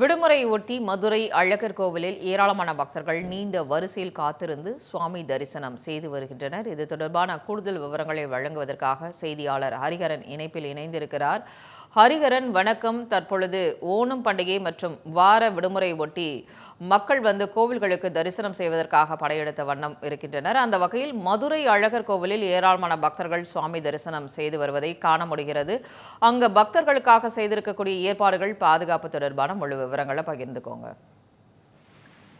விடுமுறை ஒட்டி மதுரை அழகர் கோவிலில் ஏராளமான பக்தர்கள் நீண்ட வரிசையில் காத்திருந்து சுவாமி தரிசனம் செய்து வருகின்றனர். இது தொடர்பான கூடுதல் விவரங்களை வழங்குவதற்காக செய்தியாளர் ஹரிஹரன் இணைப்பில் இணைந்திருக்கிறார். ஹரிஹரன் வணக்கம். தற்பொழுது ஓணம் பண்டிகை மற்றும் வார விடுமுறை ஒட்டி மக்கள் வந்து கோவில்களுக்கு தரிசனம் செய்வதற்காக படையெடுத்த வண்ணம் இருக்கின்றனர். அந்த வகையில் மதுரை அழகர் கோவிலில் ஏராளமான பக்தர்கள் சுவாமி தரிசனம் செய்து வருவதை காண முடிகிறது. அங்கு பக்தர்களுக்காக செய்திருக்கக்கூடிய ஏற்பாடுகள் பாதுகாப்பு தொடர்பான முழு விவரங்களை பகிர்ந்துக்கோங்க.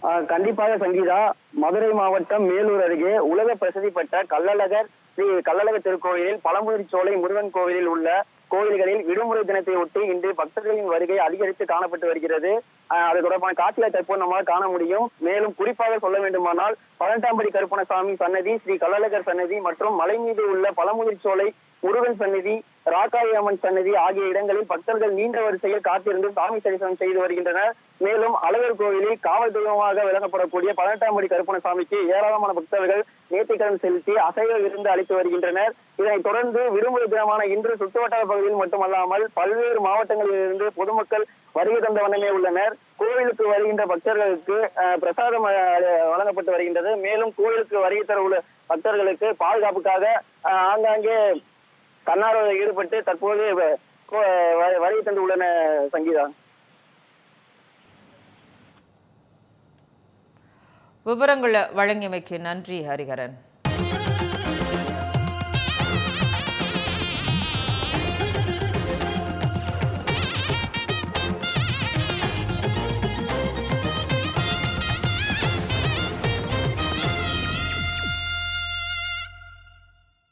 ஆஹ் கண்டிப்பாக சங்கீதா. மதுரை மாவட்டம் மேலூர் அருகே உலக பிரசித்தி பெற்ற கள்ளழகர் ஸ்ரீ கள்ளழகர் திருக்கோயிலில் பழமுதிர் சோலை முருகன் கோவிலில் உள்ள கோயில்களில் விடுமுறை தினத்தை ஒட்டி இன்று பக்தர்களின் வருகை அதிகரித்து காணப்பட்டு வருகிறது. அது தொடர்பான காட்சிகளை தற்போது நம்மால் காண முடியும். மேலும் குறிப்பாக சொல்ல வேண்டுமானால் பதினெட்டாம்படி கருப்பணசாமி சன்னதி ஸ்ரீ கள்ளழகர் சன்னதி மற்றும் மலை மீது உள்ள பழமுதிர் சோலை முருகன் சன்னதி ராக்காயி அம்மன் சன்னதி ஆகிய இடங்களில் பக்தர்கள் நீண்ட வரிசையில் காத்திருந்து சாமி தரிசனம் செய்து வருகின்றனர். மேலும் அழகர் கோவிலில் காவல் தெய்வமாக விளங்கப்படக்கூடிய பதினெட்டாம் படி கருப்பணசாமிக்கு ஏராளமான பக்தர்கள் நேர்த்திக்கடன் செலுத்தி அசைவ விருந்து அளித்து வருகின்றனர். இதனைத் தொடர்ந்து விடுமுறை தினமான இன்று சுற்றுவட்டார பகுதியில் மட்டுமல்லாமல் பல்வேறு மாவட்டங்களில் இருந்து பொதுமக்கள் வருகை தந்த வண்ணமே உள்ளனர். கோவிலுக்கு வருகின்ற பக்தர்களுக்கு அஹ், பிரசாதம் வழங்கப்பட்டு வருகின்றது. மேலும் கோவிலுக்கு வருகை தர உள்ள பக்தர்களுக்கு பாதுகாப்புக்காக ஆங்காங்கே தன்னார்வ ஈடுபட்டு தற்போது கோ- வ- வருகை தந்து உள்ளன சங்கீதா. விவரங்களை வழங்கியமைக்கு நன்றி ஹரிஹரன்.